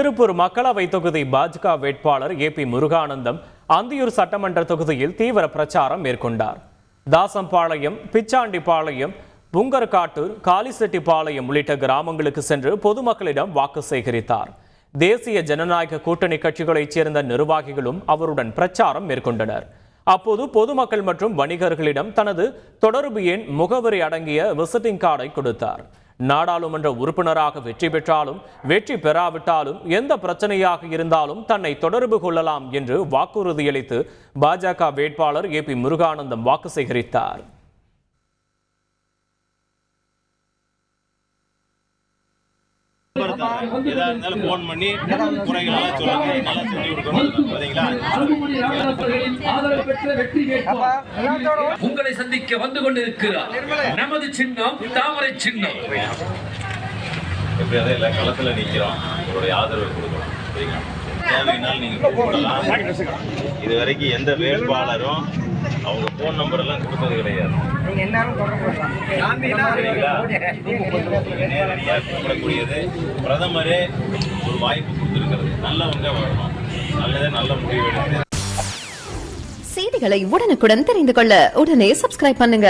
திருப்பூர் மக்களவை தொகுதி பாஜக வேட்பாளர் ஏ பி முருகானந்தம் அந்தியூர் சட்டமன்ற தொகுதியில் தீவிர பிரச்சாரம் மேற்கொண்டார். தாசம்பாளையம் பிச்சாண்டிப்பாளையம் புங்கர்காட்டூர் காலிசெட்டிப்பாளையம் உள்ளிட்ட கிராமங்களுக்கு சென்று பொதுமக்களிடம் வாக்கு சேகரித்தார். தேசிய ஜனநாயக கூட்டணி கட்சிகளைச் சேர்ந்த நிர்வாகிகளும் அவருடன் பிரச்சாரம் மேற்கொண்டனர். அப்போது பொதுமக்கள் மற்றும் வணிகர்களிடம் தனது தொடர்பு எண் முகவரி அடங்கிய விசிட்டிங் கார்டை கொடுத்தார். நாடாளுமன்ற உறுப்பினராக வெற்றி பெற்றாலும் வெற்றி பெறாவிட்டாலும் எந்த பிரச்சனையாக இருந்தாலும் தன்னை தொடர்பு கொள்ளலாம் என்று வாக்குறுதியளித்து பாஜக வேட்பாளர் ஏ பி முருகானந்தம் வாக்கு சேகரித்தார். எதா இருந்தாலும் ஃபோன் பண்ணி குறைகளெல்லாம் சொல்லுங்க நல்லா சொல்லி கொடுக்கணும். வேட்பாளர். உங்களை சந்திக்க வந்து கொண்டிருக்கிறார். நமது சின்னம் தாமரை சின்னம். எப்படியாவது இல்லை களத்தில் நிற்கிறோம் உங்களுடைய ஆதரவு கொடுக்கணும். சரிங்களா? தேவையினால் நீங்கள் கூப்பிடலாம். இது வரைக்கும் எந்த வேட்பாளரும் அவங்க ஃபோன் நம்பர் எல்லாம் கொடுத்தது கிடையாது. நீங்க நேரடியாக பிரதமரே ஒரு வாய்ப்பு கொடுத்துருக்கிறது. நல்லவங்க வரணும். நல்லதே நல்ல முடிவு செய்திகளை உடனுக்குடன் தெரிந்து கொள்ள உடனே சப்ஸ்கிரைப் பண்ணுங்க.